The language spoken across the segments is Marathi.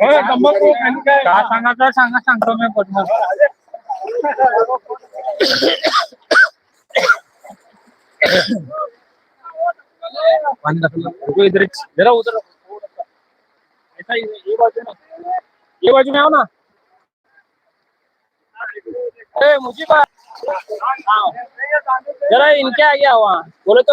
काय? काय सांगायचं सांगा सांगतो मी रुको इधर जरा उधर ऐसा ये बाजू ना ये बाजू में आओ ना. ए मुझे। जरा इनके आगे आओ वहाँ बोले तो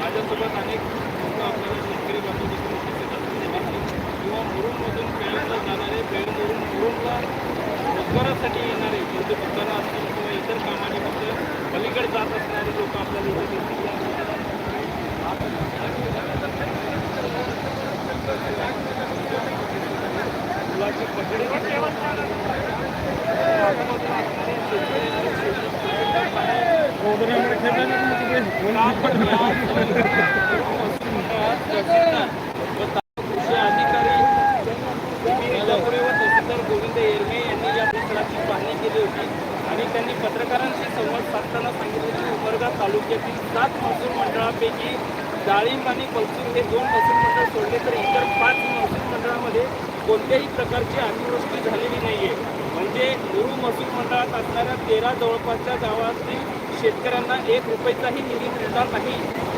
माझ्यासोबत अनेक लोकं आपल्याला शेतकरी बांधव देखील उपस्थित असतील किंवा मुरुममधून पेरणला जाणारे पेरणवरून मुरुमला रोजगारासाठी येणारे म्हणजे दुकानं असतील किंवा इतर कामानिमित्त पलीकडे जात असणारे लोक आपल्याला इथे दिसतील. फुलाची पगडी कृषी यांनी पाहणी केली होती. आणि त्यांनी पत्रकारांशी संवाद साधताना सांगितले की उमरगा तालुक्यातील सात महसूल मंडळापैकी डाळिंब आणि पलसूर हे दोन महसूल मंडळ सोडले तर इतर पाच महसूल मंडळामध्ये कोणत्याही प्रकारची अतिवृष्टी झालेली नाही आहे म्हणजे गुरु महसूल मंडळात असणाऱ्या तेरा जवळपासच्या गावातील शेतकऱ्यांना एक रुपयाचाही निधी मिळणार नाही.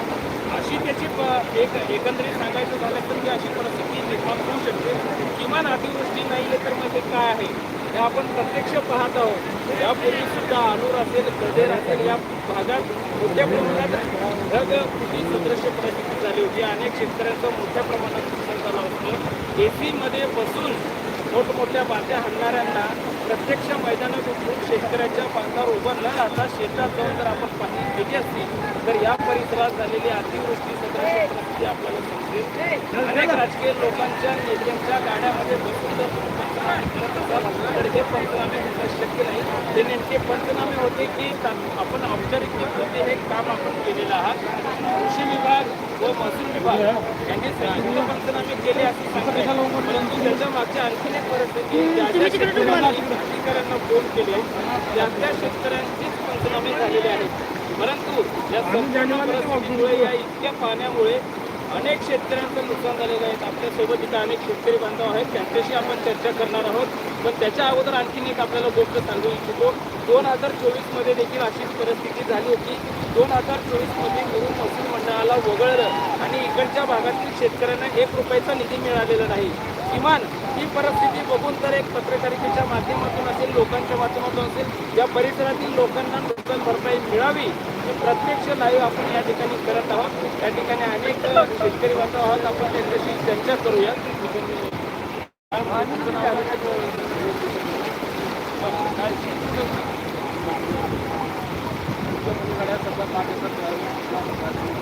अशी त्याची प- एक एकंदरीत सांगायचं झालं तर की अशी परिस्थिती निर्माण होऊ शकते. किमान अतिवृष्टी नाही आहे तर मग ते काय आहे? हे आपण प्रत्यक्ष पाहत आहोत. यापूर्वी सुद्धा आलूर असेल गडेर असेल या भागात मोठ्या प्रमाणात ढग कृषी सदृश्य परिस्थिती झाली होती. अनेक शेतकऱ्यांचं मोठ्या प्रमाणात नुकसान झालं होतं. ए बसून मोठमोठ्या बात्या हाणणाऱ्यांना प्रत्यक्ष मैदानात उतरून शेतकऱ्याच्या बांधावर उभं न राहता शेतात जाऊन जर आपण पाहणी केली असती तर या परिसरात झालेली अतिवृष्टी सदृश्य आपल्याला समजेल. अनेक राजकीय लोकांच्या नेत्यांच्या गाड्यामध्ये बसून जर तुम्ही पंचनामे करत हे पंचनामे होणं शक्य नाही. ते नेमके पंचनामे होते की आपण औपचारिकतेमध्ये हे काम आपण केलेलं आहात. कृषी विभाग व महसूल विभाग यांनी संयुक्त पंचनामे केले असे परंतु त्याच्या मागच्या आणखीन एक परिस्थिती ज्या ज्या शेतकऱ्यांनी फोन केले त्या त्या शेतकऱ्यांचेच पंचनामे झालेले आहेत. परंतु या संपूर्ण परिस्थितीमुळे या इतक्या पाण्यामुळे अनेक शेतकऱ्यांचं नुकसान झालेलं आहे. आपल्यासोबत इथं अनेक शेतकरी बांधव आहेत. त्यांच्याशी आपण चर्चा करणार आहोत. पण त्याच्या अगोदर आणखीन एक आपल्याला गोष्ट सांगू इच्छितो. दोन हजार चोवीसमध्ये देखील अशीच परिस्थिती झाली होती. दोन हजार चोवीसमध्ये गुरु महसूल मंडळाला वगळलं आणि इकडच्या भागातील शेतकऱ्यांना एक रुपयाचा निधी मिळालेला नाही. किमान ही परिस्थिती बघून तर एक पत्रकारितेच्या माध्यमातून असेल लोकांच्या माध्यमातून असेल या परिसरातील लोकांना नुकसान भरपाई मिळावी ही प्रत्यक्ष लाईव्ह आपण या ठिकाणी करत आहोत. या ठिकाणी अनेक शेतकरी बांधव आहोत. आपण त्यांच्याशी चर्चा करूया. तुम्ही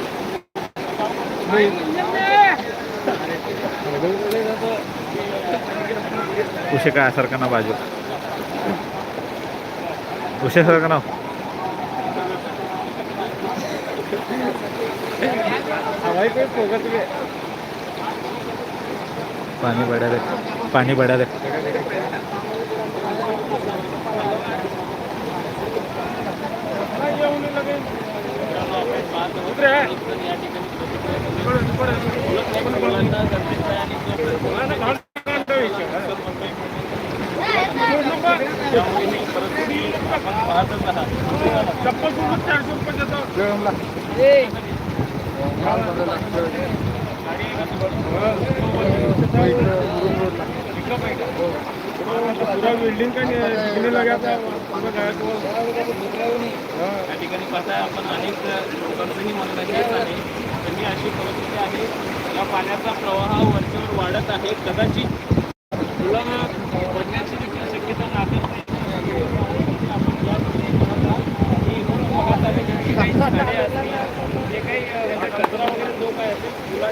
उसे काय सारखं ना बाजू उशे सारखं नाव पाणी पडा रे पाणी पडा रे उतरे पूरा बिल्डिंग का दिखने लगा या ठिकाणी पाहताय आपण अनेक लोकांचंही म्हणणं हेच आहे त्यांनी अशी परिस्थिती आहे या पाण्याचा प्रवाह वरच्यावर वाढत आहे. कदाचित मुलांना पडण्याची देखील शक्यता नाकारता येत नाही. आपण या ठिकाणी पाहता की इकडून बघत आहे की काही झाडे असतील, जे काही अ, कचरा वगैरे जो काय असेल पुलाच्या पाण्याचा प्रवाह वाचून त्यामुळे या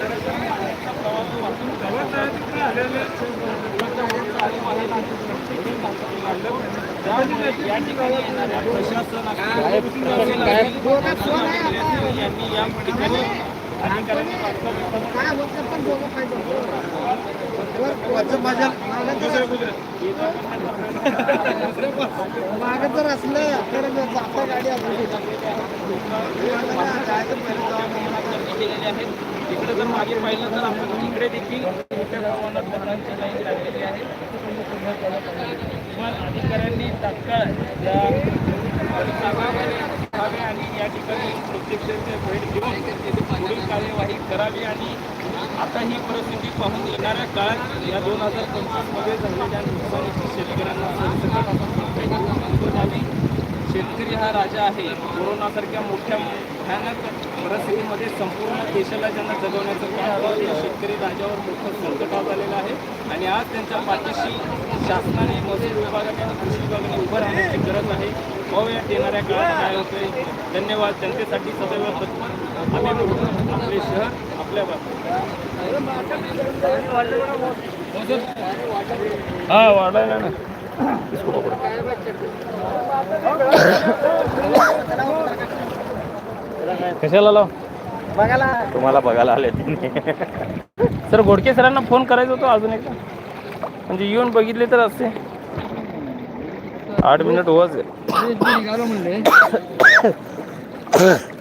ठिकाणी येणाऱ्या प्रशासन यांनी या ठिकाणी अधिकाऱ्यांनी मागे जर असलं तर जाता गाडी गर्दी केलेली आहे इकडे जर मागे पाहिलं तर आपण इकडे देखील मोठ्या प्रमाणात लोकांची लाईन लागलेली आहे. पण अधिकाऱ्यांनी तात्काळ या जागावर आणि या ठिकाणी प्रत्यक्षाचे भेट घेऊन पुढील कार्यवाही करावी आणि आता ही परिस्थिती पाहून येणाऱ्या काळात या दोन हजार पंचवीसमध्ये झालेल्या नुकसानीची शेतकऱ्यांना शेतकरी हा राजा आहे. कोरोनासारख्या मोठ्या भयानक परिस्थितीमध्ये संपूर्ण देशाला ज्यांना जगवण्याचं काम या शेतकरी राजावर मोठं संकट आज आलेलं आहे. आणि आज त्यांच्या पाठीशी शासनाने महसूल विभागाने आणि कृषी विभागाने उभं राहण्याची गरज आहे. पाहूयात येणाऱ्या काळात काय होतंय? धन्यवाद. जनतेसाठी सदैव तत्पर आम्ही आपले शहर आपल्या हा वाढायला ना. कशाला लाव? बघायला. तुम्हाला बघायला आले सर घोडके सरांना फोन करायचा होतो अजून एकदा. म्हणजे येऊन बघितले तर असते. आठ मिनिट निघालो म्हणले.